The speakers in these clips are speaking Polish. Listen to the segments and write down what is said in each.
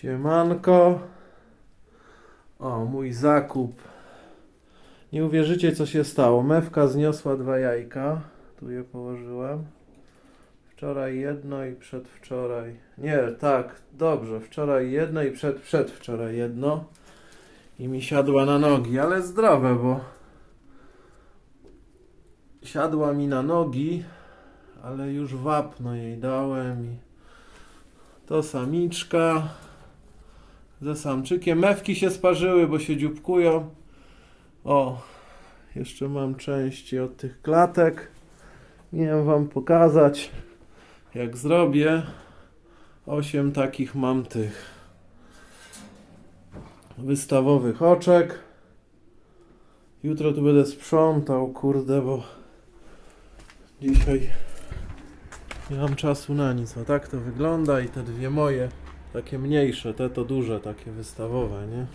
Siemanko. O, mój zakup. Nie uwierzycie, co się stało. Mewka zniosła dwa jajka. Tu je położyłem. Wczoraj jedno i przedwczoraj. Nie, tak, dobrze. Wczoraj jedno i przed, przedwczoraj jedno. I mi siadła na nogi, ale zdrowe, bo siadła mi na nogi, ale już wapno jej dałem i to samiczka ze samczykiem. Mewki się sparzyły, bo się dzióbkują. O, jeszcze mam części od tych klatek. Miałem wam pokazać, jak zrobię. Osiem takich mam tych wystawowych oczek. Jutro tu będę sprzątał, kurde, bo dzisiaj nie mam czasu na nic. A tak to wygląda i te dwie moje, takie mniejsze, te to duże, takie wystawowe, nie?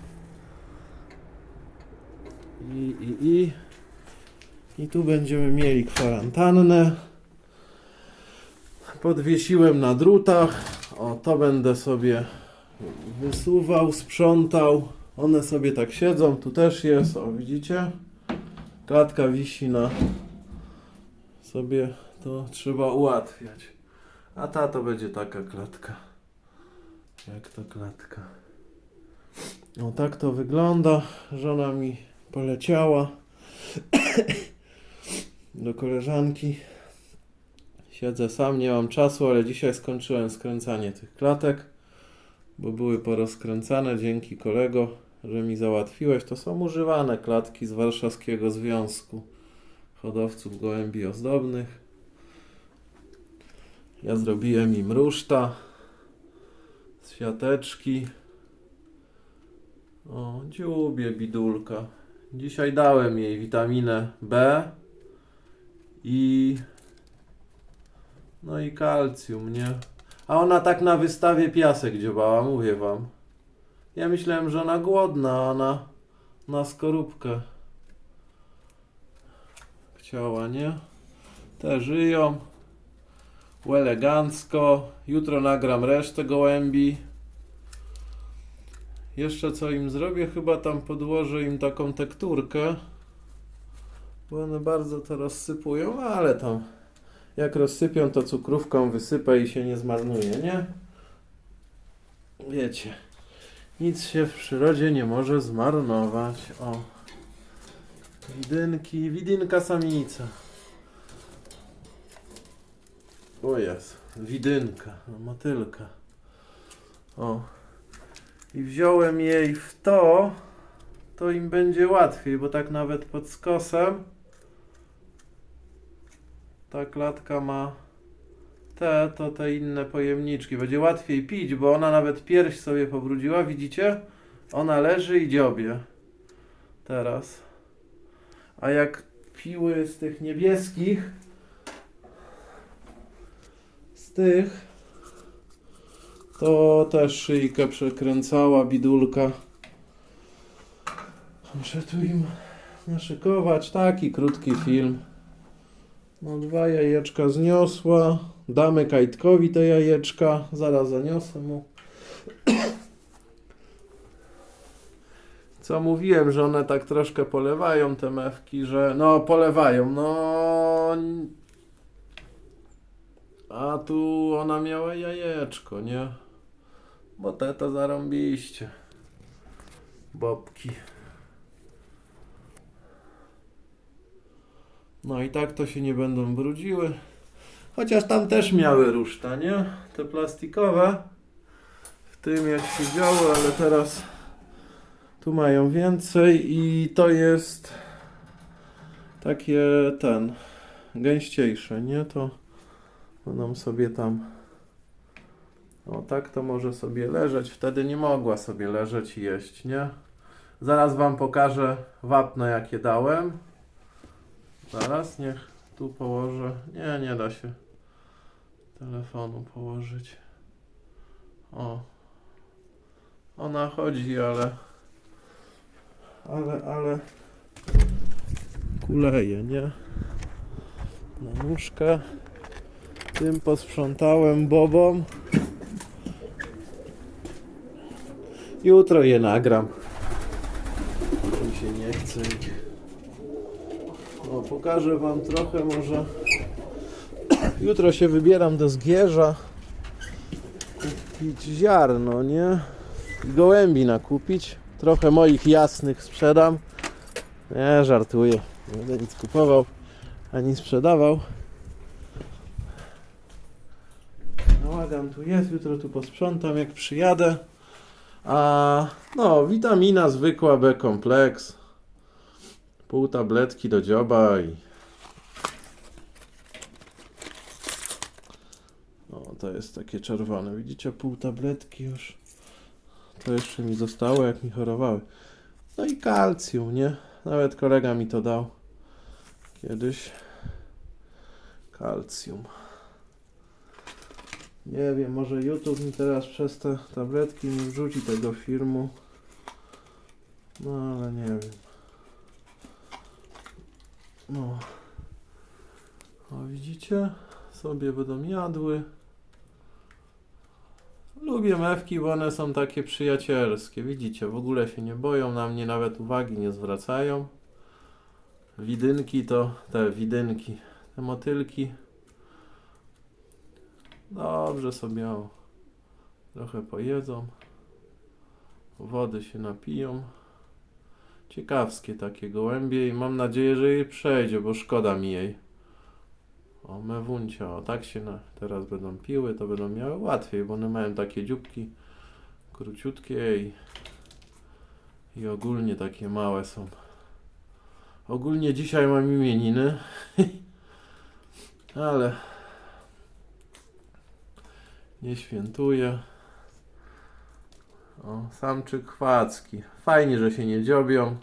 I, i, i. I tu będziemy mieli kwarantannę. Podwiesiłem na drutach. O, to będę sobie wysuwał, sprzątał. One sobie tak siedzą. Tu też jest, o widzicie? Klatka wisi na sobie. To trzeba ułatwiać. A ta to będzie taka klatka. Jak to klatka. O tak to wygląda. Żona mi poleciała do koleżanki. Siedzę sam, nie mam czasu, ale dzisiaj skończyłem skręcanie tych klatek, bo były porozkręcane dzięki kolego, że mi załatwiłeś. To są używane klatki z Warszawskiego Związku Hodowców Gołębi Ozdobnych. Ja zrobiłem im ruszta z siateczki. O, dziubie bidulka. Dzisiaj dałem jej witaminę B i no i kalcium, nie? A ona tak na wystawie piasek dziobała, mówię wam. Ja myślałem, że ona głodna, a ona na skorupkę chciała, nie? Te żyją elegancko. Jutro nagram resztę gołębi. Jeszcze co im zrobię, chyba tam podłożę im taką tekturkę. Bo one bardzo to rozsypują, ale tam jak rozsypią, to cukrówką wysypę i się nie zmarnuje, nie? Wiecie, nic się w przyrodzie nie może zmarnować. O, widynki, widynka samica. O jest, widynka, motylka. O. I wziąłem jej w to, to im będzie łatwiej, bo tak nawet pod skosem ta klatka ma te, to te inne pojemniczki. Będzie łatwiej pić, bo ona nawet pierś sobie pobrudziła, widzicie? Ona leży i dziobie. Teraz. A jak piły z tych niebieskich, tych, to też szyjkę przekręcała bidulka. Muszę tu im naszykować taki krótki film. No dwa jajeczka zniosła. Damy Kajtkowi te jajeczka. Zaraz zaniosę mu. Co mówiłem, że one tak troszkę polewają te mewki, że no polewają, no a tu ona miała jajeczko, nie? Bo te to zarąbiście. Bobki. No i tak to się nie będą brudziły. Chociaż tam też miały ruszta, nie? Te plastikowe. W tym jak się działo, ale teraz tu mają więcej i to jest takie ten gęściejsze, nie? To będą sobie tam o tak to może sobie leżeć. Wtedy nie mogła sobie leżeć i jeść, nie? Zaraz wam pokażę wapno jakie dałem. Zaraz, niech tu położę. Nie, nie da się telefonu położyć. O. Ona chodzi, ale. Ale, ale. Kuleje, nie? Na nóżkę. Tym posprzątałem bobom. Jutro je nagram. Mi się nie chce. O, pokażę wam trochę może. Jutro się wybieram do Zgierza. Kupić ziarno, nie? I gołębi nakupić. Trochę moich jasnych sprzedam. Nie, żartuję. Nie będę nic kupował, ani sprzedawał. Bałagan tu jest, jutro tu posprzątam jak przyjadę. A no, witamina zwykła B kompleks. Pół tabletki do dzioba i. O, to jest takie czerwone. Widzicie, pół tabletki już. To jeszcze mi zostało, jak mi chorowały. No i kalcjum, nie? Nawet kolega mi to dał kiedyś. Kalcjum. Nie wiem, może YouTube mi teraz przez te tabletki nie wrzuci tego filmu. No ale nie wiem. No. O widzicie? Sobie będą jadły. Lubię mewki, bo one są takie przyjacielskie. Widzicie, w ogóle się nie boją, na mnie nawet uwagi nie zwracają. Widynki to te widynki, te motylki. Dobrze sobie o, trochę pojedzą. Wody się napiją. Ciekawskie takie gołębie i mam nadzieję, że jej przejdzie, bo szkoda mi jej. O, mewuncia, o tak się na, teraz będą piły, to będą miały łatwiej, bo one mają takie dzióbki króciutkie i, i ogólnie takie małe są. Ogólnie dzisiaj mam imieniny, ale nie świętuję. O, samczyk chwacki. Fajnie, że się nie dziobią.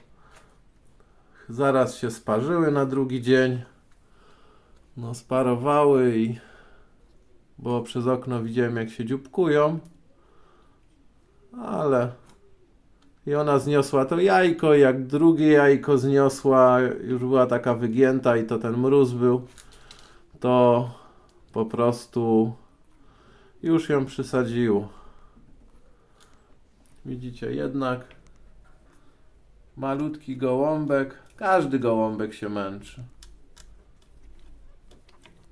Zaraz się sparzyły na drugi dzień. No, sparowały i. Bo przez okno widziałem, jak się dzióbkują. Ale. I ona zniosła to jajko, jak drugie jajko zniosła, już była taka wygięta i to ten mróz był, to po prostu już ją przysadziło. Widzicie, jednak malutki gołąbek, każdy gołąbek się męczy.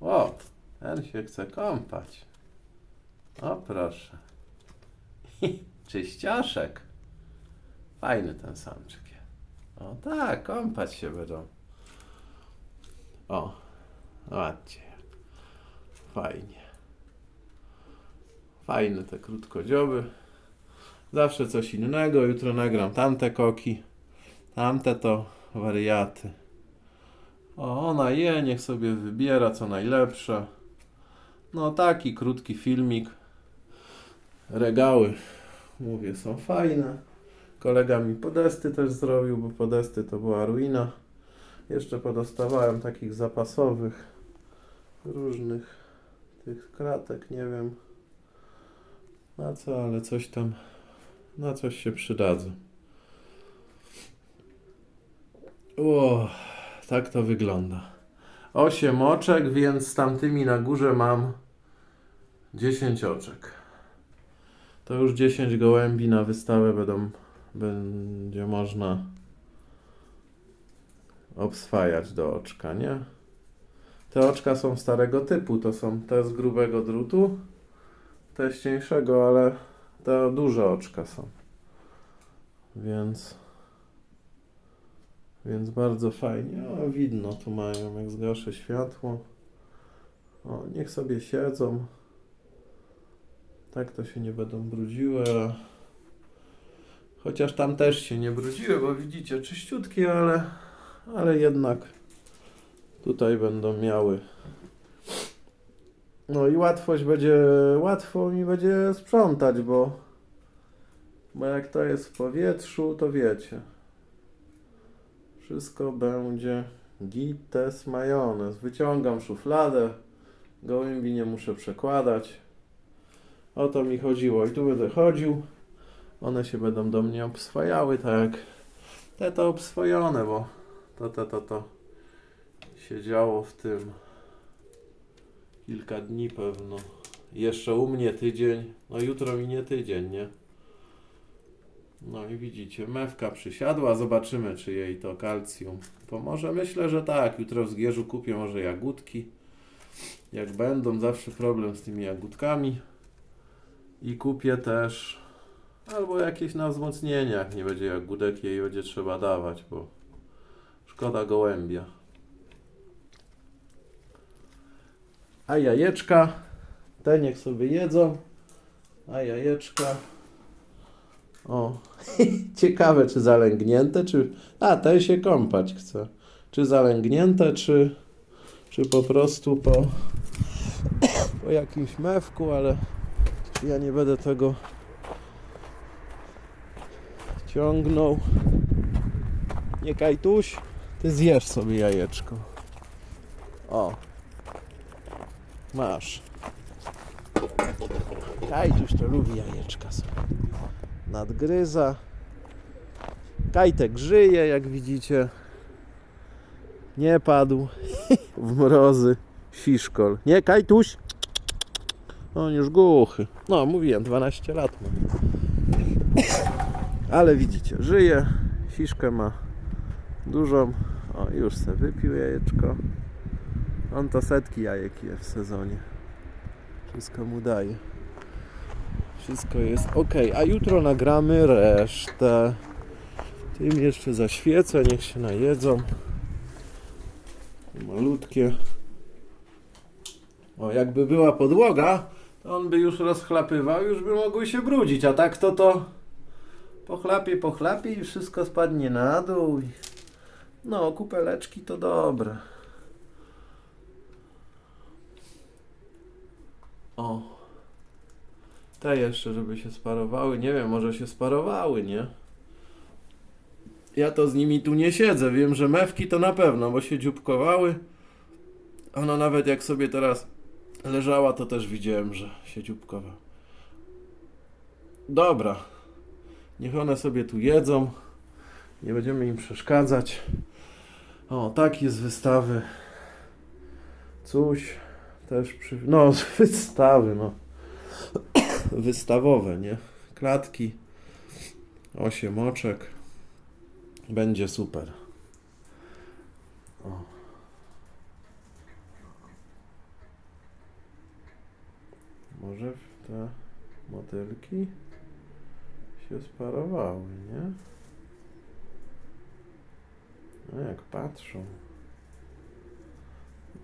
O, ten się chce kąpać. O, proszę. Czyścioszek. Fajny ten samczyk. O tak, kąpać się będą. O, zobaczcie. Fajnie. Fajne te krótkodzioby. Zawsze coś innego. Jutro nagram tamte koki. Tamte to wariaty. O, ona je, niech sobie wybiera co najlepsze. No taki krótki filmik. Regały, mówię, są fajne. Kolega mi podesty też zrobił, bo podesty to była ruina. Jeszcze podostawałem takich zapasowych, różnych tych kratek, nie wiem na co, ale coś tam, na coś się przydadzą. O, tak to wygląda. 8 oczek, więc z tamtymi na górze mam 10 oczek. To już 10 gołębi na wystawę będą, będzie można obswajać do oczka, nie? Te oczka są starego typu, to są te z grubego drutu, te z cieńszego, ale te duże oczka są. Więc więc bardzo fajnie. O, widno tu mają, jak zgaszę światło. O, niech sobie siedzą. Tak to się nie będą brudziły. Chociaż tam też się nie brudziły, bo widzicie, czyściutkie, ale, ale jednak tutaj będą miały. No i łatwość będzie, łatwo mi będzie sprzątać, bo, bo jak to jest w powietrzu, to wiecie. Wszystko będzie gites majonez. Wyciągam szufladę. Gołębi nie muszę przekładać. O to mi chodziło. I tu będę chodził. One się będą do mnie obswajały, tak jak te to obswojone, bo to, to, to, to się działo w tym kilka dni pewno. Jeszcze u mnie tydzień. No jutro minie tydzień, nie? No i widzicie, mewka przysiadła, zobaczymy czy jej to kalcjum pomoże. Myślę, że tak, jutro w Zgierzu kupię może jagódki. Jak będą, zawsze problem z tymi jagódkami. I kupię też albo jakieś na wzmocnienie, jak nie będzie jagódek, jej będzie trzeba dawać, bo szkoda gołębia. A jajeczka, te niech sobie jedzą. A jajeczka. O, ciekawe czy zalęgnięte, czy... A, ten się kąpać chce. Czy zalęgnięte, czy, czy po prostu po, po jakimś mewku, ale ja nie będę tego ciągnął. Nie kajtuś, ty zjesz sobie jajeczko. O, masz. Kajtuś to lubi jajeczka sobie. Nadgryza. Kajtek żyje, jak widzicie. Nie padł w mrozy. Siszkol. Nie, Kajtuś? On już głuchy. No, mówiłem, 12 lat. Ale widzicie, żyje. Siszkę ma dużą. O, już se wypił jajeczko. On to setki jajek je w sezonie. Wszystko mu daje. Wszystko jest ok. A jutro nagramy resztę. Tym jeszcze zaświecę, niech się najedzą. Malutkie. O, jakby była podłoga, to on by już rozchlapywał, już by mogły się brudzić, a tak to to pochlapie, pochlapie i wszystko spadnie na dół. No, kupeleczki to dobre. O. Te jeszcze, żeby się sparowały. Nie wiem, może się sparowały, nie? Ja to z nimi tu nie siedzę. Wiem, że mewki to na pewno, bo się dzióbkowały. Ona nawet jak sobie teraz leżała, to też widziałem, że się dzióbkowa. Dobra. Niech one sobie tu jedzą. Nie będziemy im przeszkadzać. O, tak jest wystawy. Coś też przy... No, wystawy, no. Wystawowe, nie? Klatki. Osiem oczek. Będzie super. O. Może te motylki się sparowały, nie? No jak patrzą.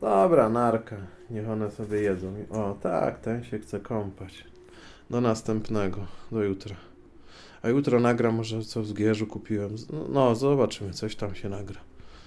Dobra, narka. Niech one sobie jedzą. O, tak, ten się chce kąpać. Do następnego, do jutra. A jutro nagram może co w Zgierzu kupiłem. No, no zobaczymy, coś tam się nagra.